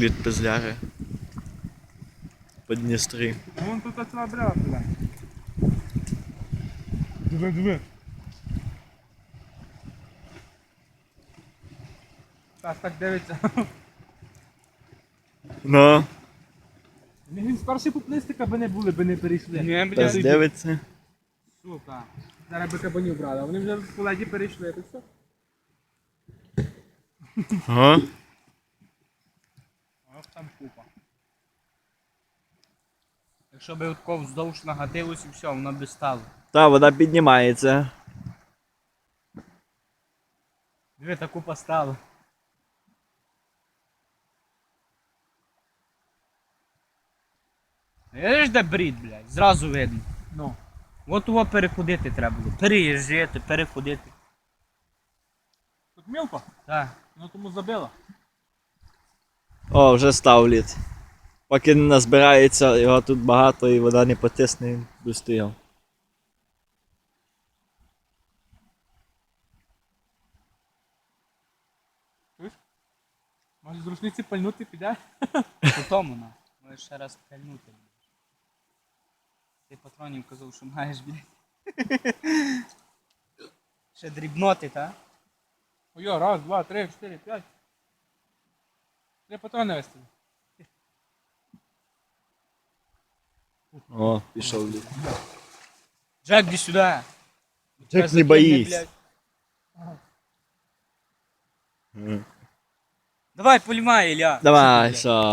лід пизляри. По Дністрі. А вон тут оця брала, бля. Диви, диви. Так, так дивиться. Ну, Він спершу пуплистика би не були, би не перейшли. Не, пес блядь. дивиться. Сука. Зараз би кабанів брали, а вони вже в поледі перейшли, то все. Ага. Ох, там купа. Якщо би отко вздовж нагатилось і все, воно би стало. Та, вода піднімається. Диви, та купа стала. Видиш, де брід, блядь, зразу видно. Ну. От його переходити треба було. Переїжджати, переходити. Тут мілко, Так. воно тому забило. О, вже став лід. Поки не назбирається, його тут багато і вода не потисне, він стояв. Може з рушниці пальнути піде? По тому на. Можеш ще раз пальнути. Ти патронів казав, що маєш, блядь. Ще дрібноти, та? Ой, раз, два, три, чотири, п'ять. Три патрони вести. О, пішов лід. Джек, іди сюди. Джек, Тебе не закине, боїсь. блядь. Давай, полімай, Ілля. Давай, Що ти, блядь? все.